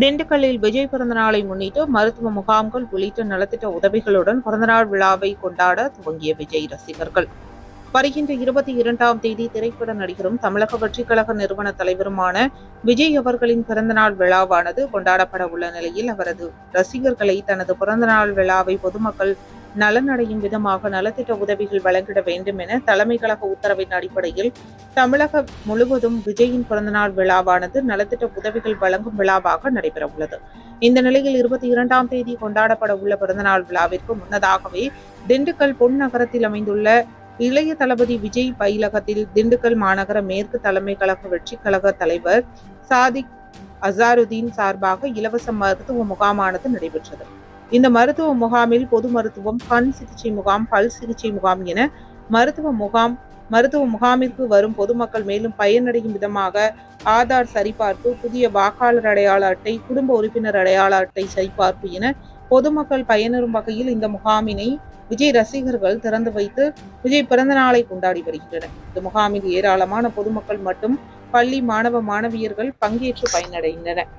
திண்டுக்கல்லில் விஜய் பிறந்தநாளை முன்னிட்டு மருத்துவ முகாம்கள் உள்ளிட்ட நலத்திட்ட உதவிகளுடன் பிறந்தநாள் விழாவை கொண்டாட துவங்கிய விஜய் ரசிகர்கள். வருகின்ற இருபத்தி இரண்டாம் தேதி திரைப்பட நடிகரும் தமிழக வெற்றிக் கழக நிறுவன தலைவருமான விஜய் அவர்களின் பிறந்தநாள் விழாவானது கொண்டாடப்பட உள்ள நிலையில் அவரது ரசிகர்களை தனது பிறந்தநாள் விழாவை பொதுமக்கள் நலனடையும் விதமாக நலத்திட்ட உதவிகள் வழங்கிட வேண்டும் என தலைமை கழக உத்தரவின் அடிப்படையில் தமிழகம் முழுவதும் விஜயின் பிறந்தநாள் விழாவானது நலத்திட்ட உதவிகள் வழங்கும் விழாவாக நடைபெறவுள்ளது. இந்த நிலையில் இருபத்தி இரண்டாம் தேதி கொண்டாடப்பட உள்ள பிறந்தநாள் விழாவிற்கு முன்னதாகவே திண்டுக்கல் பொன் நகரத்தில் அமைந்துள்ள இளைய தளபதி விஜய் பயிலகத்தில் திண்டுக்கல் மாநகர மேற்கு தலைமை கழக வெற்றி கழக தலைவர் சாதிக் அசாருதீன் சார்பாக இலவச மருத்துவ முகாமானது நடைபெற்றது. இந்த மருத்துவ முகாமில் பொது மருத்துவம் கண் சிகிச்சை முகாம் பல் சிகிச்சை முகாம் என மருத்துவ முகாம் மருத்துவ முகாமிற்கு வரும் பொதுமக்கள் மேலும் பயனடையும் விதமாக ஆதார் சரிபார்ப்பு புதிய வாக்காளர் அடையாள அட்டை குடும்ப உறுப்பினர் அடையாள அட்டை சரிபார்ப்பு என பொதுமக்கள் பயனரும் வகையில் இந்த முகாமினை விஜய் ரசிகர்கள் திறந்து வைத்து விஜய் பிறந்த நாளை கொண்டாடி வருகின்றனர். இந்த முகாமில் ஏராளமான பொதுமக்கள் மற்றும் பள்ளி மாணவ மாணவியர்கள் பங்கேற்று பயனடைந்தனர்.